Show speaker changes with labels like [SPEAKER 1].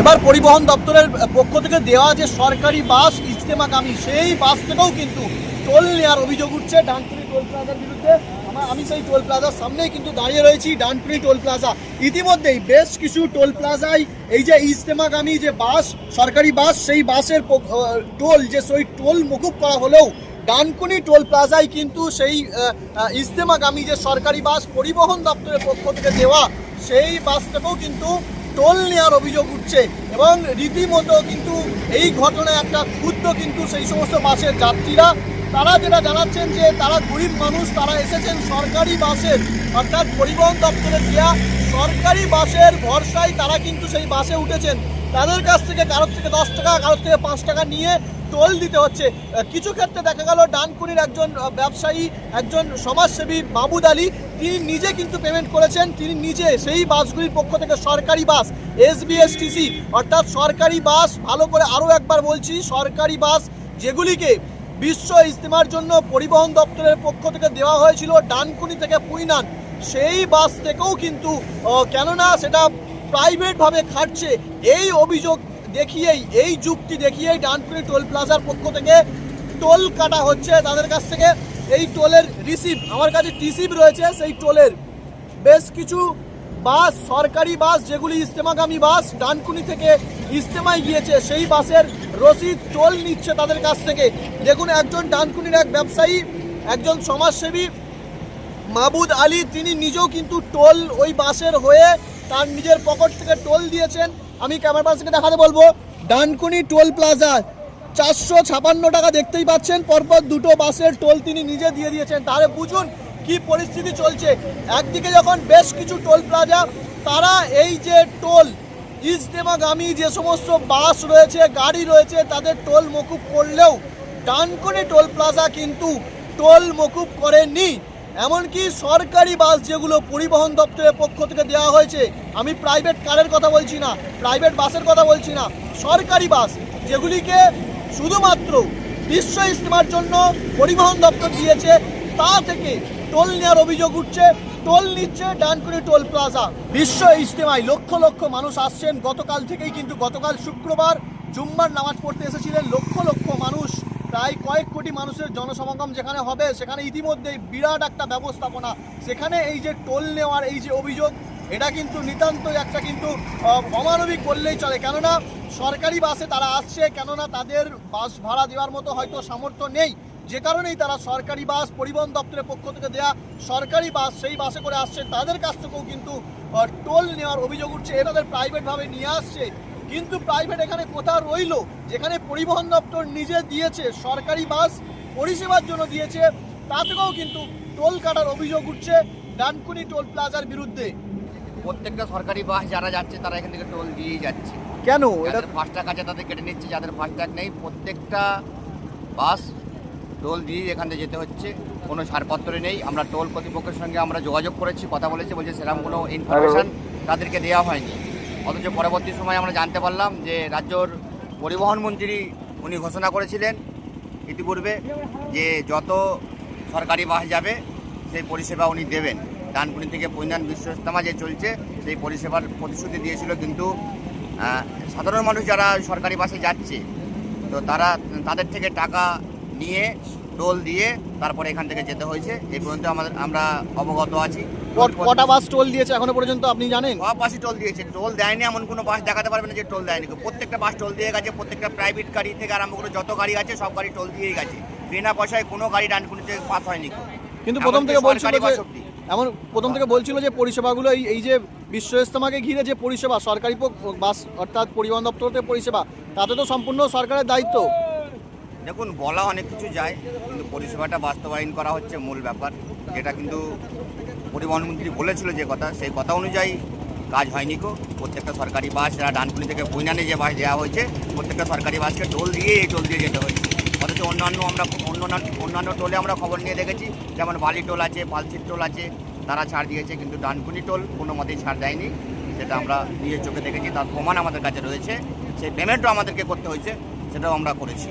[SPEAKER 1] এবার পরিবহন দপ্তরের পক্ষ থেকে দেওয়া যে সরকারি বাস ইজতেমাগামী সেই বাস থেকেও কিন্তু টোল নেওয়ার অভিযোগ উঠছে ডানকুনি টোল প্লাজার বিরুদ্ধে। আমি সেই টোল প্লাজার সামনেই কিন্তু দাঁড়িয়ে রয়েছি, ডানকুনি টোল প্লাজা। ইতিমধ্যেই বেশ কিছু টোল প্লাজায় এই যে ইজতেমাগামী যে বাস, সরকারি বাস, সেই বাসের টোল, যে সেই টোল মকুব করা হলেও ডানকুনি টোল প্লাজায় কিন্তু সেই ইজতেমাগামী যে সরকারি বাস পরিবহন দপ্তরের পক্ষ থেকে দেওয়া, সেই বাস থেকেও কিন্তু টোল নেওয়ার অভিযোগ উঠছে এবং রীতিমতো কিন্তু এই ঘটনায় একটা ক্ষুদ্র কিন্তু সেই সমস্ত বাসের যাত্রীরা। তারা যেটা জানাচ্ছেন যে তারা গরিব মানুষ, তারা এসেছেন সরকারি বাসের, অর্থাৎ পরিবহন দপ্তরের দেওয়া সরকারি বাসের ভরসায় তারা কিন্তু সেই বাসে উঠেছেন। তাদের কাছ থেকে কারোর থেকে দশ টাকা, কারোর থেকে পাঁচ টাকা নিয়ে টোল দিতে হচ্ছে। কিছু ক্ষেত্রে দেখা গেল ডানকুনির একজন ব্যবসায়ী, একজন সমাজসেবী মাহবুদ আলী, তিনি নিজে কিন্তু পেমেন্ট করেছেন। তিনি নিজে সেই বাসগুলির পক্ষ থেকে সরকারি বাস এসবিএসটিসি অর্থাৎ সরকারি বাস, ভালো করে আরও একবার বলছি, সরকারি বাস যেগুলিকে বিশ্ব ইজতেমার জন্য পরিবহন দপ্তরের পক্ষ থেকে দেওয়া হয়েছিল ডানকুনি থেকে পুইনান, সেই বাস থেকেও কিন্তু কেননা সেটা প্রাইভেটভাবে খাটছে। এই অভিযোগ দেখিয়েই, এই যুক্তি দেখিয়েই ডানকুনি টোল প্লাজার পক্ষ থেকে টোল কাটা হচ্ছে তাদের কাছ থেকে। এই টোলের রিসিভ, আমার কাছে টিসিভ রয়েছে সেই টোলের। বেশ কিছু বাস, সরকারি বাস, যেগুলি ইস্তেমাগামী বাস, ডানকুনি থেকে ইস্তেমায় গিয়েছে, সেই বাসের রসিদ টোল নিচ্ছে তাদের কাছ থেকে। দেখুন, একজন ডানকুনির এক ব্যবসায়ী, একজন সমাজসেবী মাহবুদ আলী, তিনি নিজেও কিন্তু টোল ওই বাসের হয়ে তার নিজের পকেট থেকে টোল দিয়েছেন। আমি ক্যামেরা পার্সনকে দেখাতে বলব, ডানকুনি টোল প্লাজা, চারশো ছাপান্ন টাকা দেখতেই পাচ্ছেন। পরপর দুটো বাসের টোল তিনি নিজে দিয়ে দিয়েছেন। তাহলে বুঝুন কি পরিস্থিতি চলছে। একদিকে যখন বেশ কিছু টোল প্লাজা, তারা এই যে টোল, ইজতেমাগামী যে সমস্ত বাস রয়েছে, গাড়ি রয়েছে, তাদের টোল মকুব করলেও ডানকুনি টোল প্লাজা কিন্তু টোল মকুব করেনি এমনকি সরকারি বাস যেগুলো পরিবহন দপ্তরের পক্ষ থেকে দেওয়া হয়েছে, আমি প্রাইভেট কারের কথা বলছি না প্রাইভেট বাসের কথা বলছি না, সরকারি বাস যেগুলিকে শুধুমাত্র বিশ্ব ইস্তেমার জন্য পরিবহন দপ্তর দিয়েছে, তা থেকে টোল নেওয়ার অভিযোগ উঠছে টোল নিচ্ছে ডানকুনি টোল প্লাজা বিশ্ব ইস্তেমায় লক্ষ লক্ষ মানুষ আসছেন, গতকাল থেকেই কিন্তু গতকাল শুক্রবার জুম্মার নামাজ পড়তে এসেছিলেন, লক্ষ লক্ষ মানুষ প্রায় কয়েক কোটি মানুষের জনসমাগম যেখানে হবে, সেখানে ইতিমধ্যেই বিরাট একটা ব্যবস্থাপনা। সেখানে এই যে টোল নেওয়ার এই যে অভিযোগ, এটা কিন্তু নিতান্তই একটা কিন্তু অমানবিক বললেই চলে। কেননা, সরকারি বাসে তারা আসছে, কেননা তাদের বাস ভাড়া দেওয়ার মতো হয়তো সামর্থ্য নেই। যে কারণেই তারা সরকারি বাস, পরিবহন দপ্তরের পক্ষ থেকে দেয়া সরকারি বাস, সেই বাসে করে আসছে। তাদের কাছ থেকেও কিন্তু টোল নেওয়ার অভিযোগ উঠছে। এটা তাদের প্রাইভেটভাবে নিয়ে আসছে। কিন্তু প্রাইভেট এখানে কোথাও রইল? যেখানে পরিবহন দপ্তর নিজে দিয়েছে সরকারি বাস পরিষেবার জন্য দিয়েছে তা থেকেও কিন্তু টোল কাটার অভিযোগ উঠছে ডানকুনি টোল প্লাজার বিরুদ্ধে।
[SPEAKER 2] প্রত্যেকটা সরকারি বাস যারা যাচ্ছে তারা এখান থেকে টোল দিয়েই যাচ্ছে।
[SPEAKER 1] কেন? এটা
[SPEAKER 2] যাদের ফাস্ট্যাগ আছে তাদের কেটে নিচ্ছে যাদের ফাস্ট্যাগ নেই প্রত্যেকটা বাস টোল দিয়ে এখান থেকে যেতে হচ্ছে। কোনো ছাড়পত্র নেই আমরা টোল কর্তৃপক্ষের সঙ্গে আমরা যোগাযোগ করেছি কথা বলেছি বলছে সেরকম কোনো ইনফরমেশান তাদেরকে দেওয়া হয়নি। অথচ পরবর্তী সময় আমরা জানতে পারলাম যে রাজ্যর পরিবহন মন্ত্রী উনি ঘোষণা করেছিলেন ইতিপূর্বে যে যত সরকারি বাস যাবে, সেই পরিষেবা উনি দেবেন। ডানকুনি থেকে পৈনান বিশ্ব ইস্তেমা যে চলছে, সেই পরিষেবার প্রতিশ্রুতি দিয়েছিল কিন্তু সাধারণ মানুষ যারা সরকারি বাসে যাচ্ছে, তো তারা, তাদের থেকে টাকা নিয়ে টোল দিয়ে তারপরে এখান থেকে যেতে হয়েছে। এই পর্যন্ত আমাদের আমরা অবগত আছি।
[SPEAKER 1] কট- বাস টোল দিয়েছে এখনও পর্যন্ত আপনি জানেন?
[SPEAKER 2] সব বাসই টোল দিয়েছে। টোল দেয়নি এমন কোনো বাস দেখাতে পারবে না যে টোল দেয়নি। প্রত্যেকটা বাস টোল দিয়ে গেছে প্রত্যেকটা প্রাইভেট গাড়ি থেকে আরম্ভ করে যত গাড়ি আছে সব গাড়ি টোল দিয়েই গেছে। বিনা পয়সায় কোনো গাড়ি ডানকুনিতে পাস হয়নি।
[SPEAKER 1] কিন্তু প্রথম থেকে বলছিল যে এমন প্রথম থেকে বলছিল যে পরিষেবাগুলো এই এই যে বিশ্ব ইস্তেমাকে ঘিরে যে পরিষেবা সরকারি বাস অর্থাৎ পরিবহন দপ্তরের পরিষেবা তাতে তো সম্পূর্ণ সরকারের দায়িত্ব।
[SPEAKER 2] দেখুন, বলা অনেক কিছু যায়, কিন্তু পরিষেবাটা বাস্তবায়ন করা হচ্ছে মূল ব্যাপার। যেটা কিন্তু পরিবহন মন্ত্রী বলেছিল যে কথা, সেই কথা অনুযায়ী কাজ হয়নি কো প্রত্যেকটা সরকারি বাস যারা ডানকুনি থেকে বইনানে যে বাস দেওয়া হয়েছে, প্রত্যেকটা সরকারি বাসকে টোল দিয়ে এই টোল দিয়ে যেতে হয়েছে। অথচ অন্যান্য আমরা অন্যান্য অন্যান্য টোলে আমরা খবর নিয়ে দেখেছি, যেমন বালি টোল আছে, পালসির টোল আছে, তারা ছাড় দিয়েছে, কিন্তু ডানকুনি টোল কোনো মতেই ছাড় দেয়নি। সেটা আমরা নিজের চোখে দেখেছি, তার প্রমাণ আমাদের কাছে রয়েছে। সেই পেমেন্টও আমাদেরকে করতে হয়েছে, সেটাও আমরা করেছি।